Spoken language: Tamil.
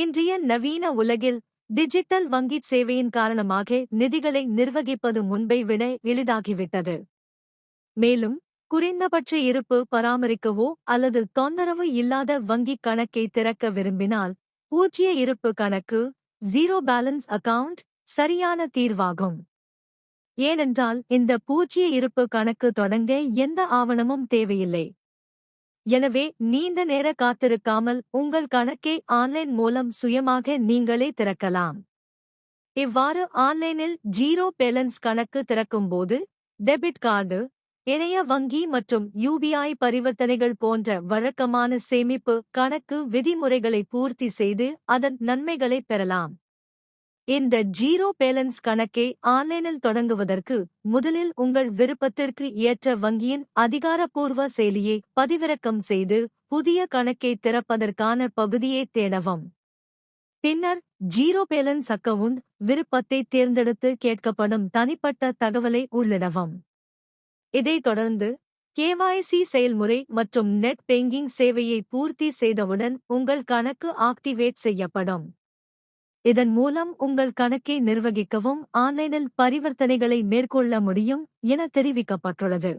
இன்றைய நவீன உலகில் டிஜிட்டல் வங்கி சேவையின் காரணமாக நிதிகளை நிர்வகிப்பது முன்பை விட எளிதாகிவிட்டது. மேலும் குறைந்தபட்ச இருப்பு பராமரிக்கவோ அல்லது தொந்தரவு இல்லாத வங்கிக் கணக்கை திறக்க விரும்பினால் பூஜ்ய இருப்பு கணக்கு ஜீரோ பேலன்ஸ் அக்கவுண்ட் சரியான தீர்வாகும். ஏனென்றால் இந்த பூஜ்ய இருப்பு கணக்கு தொடங்க எந்த ஆவணமும் தேவையில்லை. எனவே நீண்ட நேர காத்திருக்காமல் உங்கள் கணக்கை ஆன்லைன் மூலம் சுயமாக நீங்களே திறக்கலாம். இவ்வாறு ஆன்லைனில் ஜீரோ பேலன்ஸ் கணக்கு திறக்கும்போது டெபிட் கார்டு இணைய வங்கி மற்றும் யூபிஐ பரிவர்த்தனைகள் போன்ற வழக்கமான சேமிப்பு கணக்கு விதிமுறைகளை பூர்த்தி செய்து அதன் நன்மைகளை பெறலாம். இந்த ஜீரோ பேலன்ஸ் கணக்கை ஆன்லைனில் தொடங்குவதற்கு முதலில் உங்கள் விருப்பத்திற்கு ஏற்ற வங்கியின் அதிகாரப்பூர்வ செயலியை பதிவிறக்கம் செய்து புதிய கணக்கை திறப்பதற்கான பகுதியை தேடவும். பின்னர் ஜீரோ பேலன்ஸ் அக்கவுண்ட் விருப்பத்தை தேர்ந்தெடுத்து கேட்கப்படும் தனிப்பட்ட தகவலை உள்ளிடவும். இதைத் தொடர்ந்து கேவாய்சி செயல்முறை மற்றும் நெட் பேங்கிங் சேவையை பூர்த்தி செய்தவுடன் உங்கள் கணக்கு ஆக்டிவேட் செய்யப்படும். இதன் மூலம் உங்கள் கணக்கை நிர்வகிக்கவும் ஆன்லைனில் பரிவர்த்தனைகளை மேற்கொள்ள முடியும் என தெரிவிக்கப்பட்டுள்ளது.